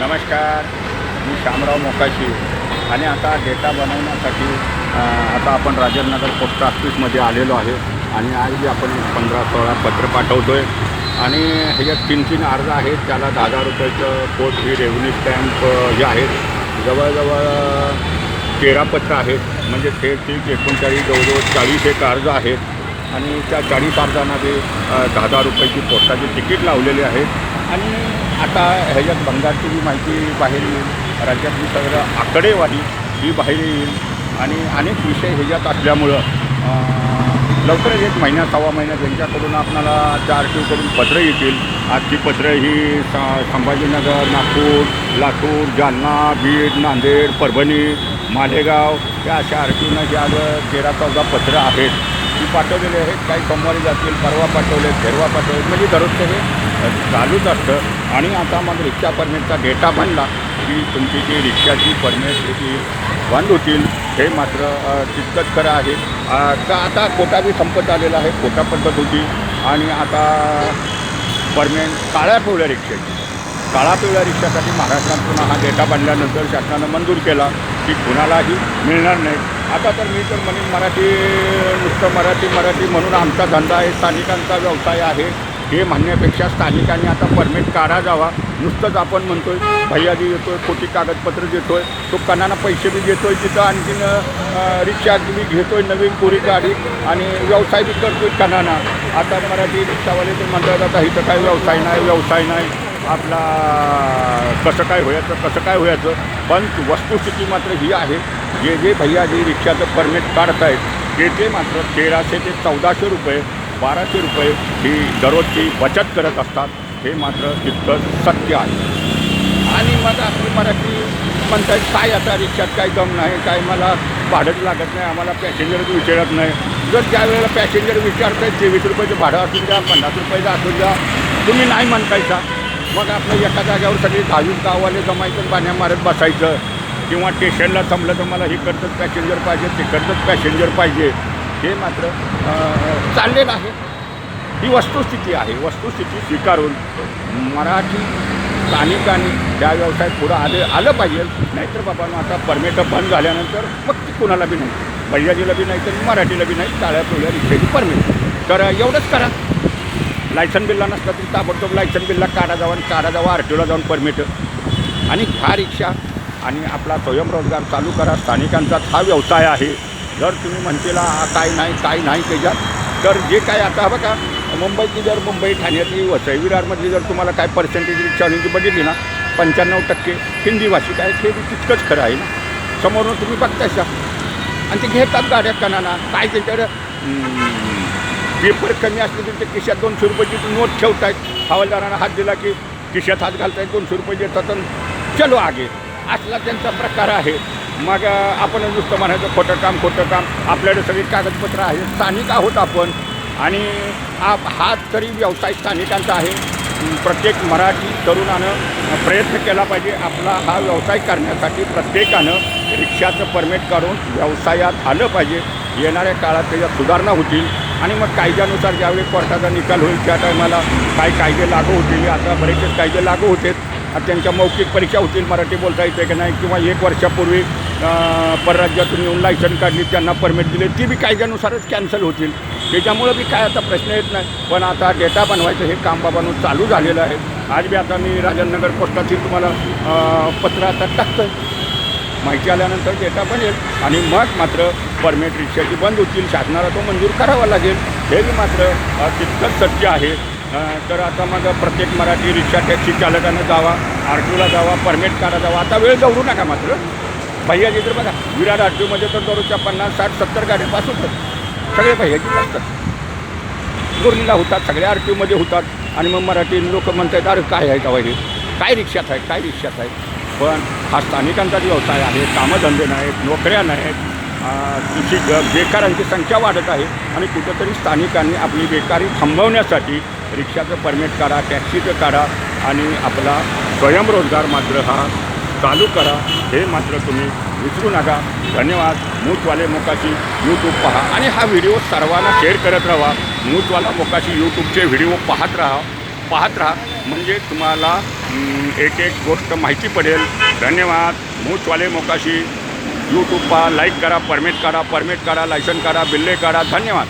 नमस्कार मी शामराव मोकाशी. आणि आता डेटा बनवण्यासाठी आता आपण राजेंद्रनगर पोस्ट ऑफिसमध्ये आलेलो आहे. आणि आज आपण पंधरा सोळा पत्र पाठवतो आहे आणि ह्याच्यात तीन तीन अर्ज आहेत त्याला दहा हजार रुपयाचं पोस्ट फी रेव्हन्यू स्टॅम्प हे आहेत. जवळजवळ तेरा पत्र आहेत. म्हणजे ते ठीक एकोणचाळीस जवळजवळ चाळीस एक अर्ज आहेत. आणि त्या चाळीस अर्जांना ते दहा हजार रुपयाची पोस्टाची तिकीट लावलेली आहेत. आणि आता ह्याच्यात बंगालची जी माहिती बाहेर येईल राज्यातली सगळं आकडेवारी ही बाहेर येईल आणि अनेक विषय ह्याच्यात असल्यामुळं लवकरच एक महिन्या सव्वा महिन्यात त्यांच्याकडून आपणाला त्या आर टी ओकडून पत्रं येतील आजची पत्रं ही सा संभाजीनगर नागपूर लातूर जालना बीड नांदेड परभणी मालेगाव या अशा आर टी ओनं जे आज तेरा चौदा पत्रं आहेत ती पाठवलेली आहेत. काही सोमवारी जातील परवा पाठवले ठेरवा पाठवले म्हणजे दररोजचे हे चालूच असतं. आणि आता मग रिक्षा परमिटचा डेटा बनला की तुमची जी रिक्षाची परमिट ती बंद होतील हे मात्र तितकंच खरं आहे. का आता कोटा बी संपत आलेला आहे कोटा पद्धत होती. आणि आता परमेंट काळ्या पिवळ्या रिक्षाची. काळा पिवळ्या रिक्षासाठी महाराष्ट्रातून हा डेटा बांधल्यानंतर शासनानं मंजूर केला की कुणालाही मिळणार नाही. आता तर मी तर म्हणेन मराठी नुसतं मराठी मराठी म्हणून आमचा धंदा आहे स्थानिकांचा व्यवसाय आहे. हे म्हणण्यापेक्षा स्थानिकांनी आता परमिट काढा जावा. नुसतंच आपण म्हणतो आहे भैयाजी येतोय खोटी कागदपत्र आहे तो कणांना पैसे बी देतोय तिथं आणखीन रिक्षा बी आहे नवीन कोरी गाडी आणि व्यवसाय बी करतो आहे कणांना. आता मराठी रिक्षावाले ते म्हणतात आता इथं काय व्यवसाय नाही व्यवसाय नाही. आपला कसं काय व्हायचं कसं काय व्हायचं पण वस्तुस्थिती मात्र ही आहे. जे जे भैयाजी रिक्षाचं परमिट काढत आहेत ते ते मात्र तेराशे ते चौदाशे रुपये बाराशे रुपये ही दररोजची बचत करत असतात हे मात्र तितकं सत्य आहे. आणि मग आपली मराठी म्हणतात काय आता रिक्षात काय दम नाही काय मला भाडंच लागत नाही आम्हाला पॅसेंजरच विचारत नाही. जर ज्या वेळेला पॅसेंजर विचारतायत तेवीस रुपयाचं भाडं असू द्या पन्नास रुपयाचं असू द्या. तुम्ही नाही म्हणतायचा मग आपलं एका जाग्यावर सगळी दहावीस गाववाले जमायचं पाण्या मारत बसायचं. किंवा स्टेशनला थांबलं तर मला इकडचंच पॅसेंजर पाहिजे तिकडचंच पॅसेंजर पाहिजे. हे मात्र चाललेलं आहे. ही वस्तुस्थिती आहे. वस्तुस्थिती स्वीकारून मराठी स्थानिकांनी त्या व्यवसायात पुढं आले आलं पाहिजे. नाहीतर बाबांना आता परमिट बंद झाल्यानंतर मग ती कुणाला बी नाही. भैयाजीला बी नाही तर मराठीला बी नाही टाळ्या पिवळ्या रिक्षाची परमिट. तर एवढंच करा. लायसन बिल्ला नसलं तरी ताबडतोब लायसन बिल्ला काढा जावा आणि काढा जावा आर जाऊन परमिट. आणि हा रिक्षा आणि आपला स्वयंरोजगार चालू करा. स्थानिकांचाच हा व्यवसाय आहे. जर तुम्ही म्हणतेला काय नाही काय नाही त्याच्यात. तर जे काय आता बघा मुंबईतली जर मुंबई ठाण्यातली वसई विरारमधली जर तुम्हाला काय पर्सेंटेज रिक्षावाल्यांची बघितली ना पंच्याण्णव टक्के हिंदी भाषिक आहेत हे तितकंच खरं आहे ना. समोरून तुम्ही बघताशा आणि ते घेतात गाड्या कणाना. काय त्याच्यावर पेपर कमी असले तरी ते खिशात दोनशे रुपयाची नोट ठेवतायत. हवालदारांना हात दिला की खिशात हात घालतायत दोनशे रुपये देतात चलो आगे. असला त्यांचा प्रकार आहे. मग आपण नुसतं म्हणायचं खोटं काम खोटं काम. आपल्याकडे सगळी कागदपत्र आहेत. स्थानिक आहोत आपण. आणि आप हा तरी व्यवसाय स्थानिकांचा आहे. प्रत्येक मराठी तरुणानं प्रयत्न केला पाहिजे. आपला हा व्यवसाय करण्यासाठी प्रत्येकानं रिक्षाचं परमिट काढून व्यवसायात आलं पाहिजे. येणाऱ्या काळात त्याच्यात सुधारणा होतील. आणि मग कायद्यानुसार ज्यावेळी कोर्टाचा निकाल होईल त्या टायमाला काय कायदे लागू होतील. आता बरेचसे कायदे लागू होते त्यांच्या मौखिक परीक्षा होतील. मराठी बोलता येते की नाही? किंवा एक वर्षापूर्वी परराज्यातून येऊन लायसन काढली त्यांना परमिट दिले. ती बी कायद्यानुसारच कॅन्सल होतील. त्याच्यामुळं बी काय आता प्रश्न येत नाही. पण आता डेटा बनवायचं हे काम बाबांनो चालू झालेलं आहे. आज बी आता मी राजनगर पोस्टातील तुम्हाला पत्र आता टाकतं माहिती आल्यानंतर डेटा बनेल. आणि मग मात्र परमिट रिक्षाची बंद होतील. शासनाला तो मंजूर करावा लागेल. हे बी मात्र तितकंच सत्य आहे. तर आता मग प्रत्येक मराठी रिक्षा टॅक्सी चालकानं जावा आर टीला जावा परमिट काढा जावा. आता वेळ जाऊ नका मात्र. भैयाजी तर बघा. विराट आर टी तर दररोजच्या पन्नास साठ सत्तर गाड्या पास होतात. सगळे भैयाजीच असतात. गुरलीला होतात सगळ्या आर टी होतात. आणि मग मराठी लोक म्हणतात अरे काय आहे का हे? काय रिक्षात आहे? काय रिक्षात आहे? पण हा स्थानिकांचा व्यवसाय आहे. कामधंदे नाहीत नोकऱ्या नाहीत. अं, कृषी ग- बेकारांची संख्या वाढत आहे. आणि कुठंतरी स्थानिकांनी आपली बेकारी थांबवण्यासाठी रिक्षाचं परमिट काढा टॅक्सीचं काढा. आणि आपला स्वयंरोजगार मात्र हा चालू करा. हे मात्र तुम्ही विसरू नका. धन्यवाद. मूतवाले मोकाशी यूट्यूब पहा. आणि हा व्हिडिओ सर्वांना शेअर करत राहा. मूतवाला मोकाशी यूट्यूबचे व्हिडिओ पाहत राहा. पाहत राहा. म्हणजे तुम्हाला एक एक गोष्ट माहिती पडेल. धन्यवाद. मूचवाले मोकाशी यूट्यूब पहा. लाईक करा परमिट करा परमिट करा लायसन करा बिल्ले करा धन्यवाद.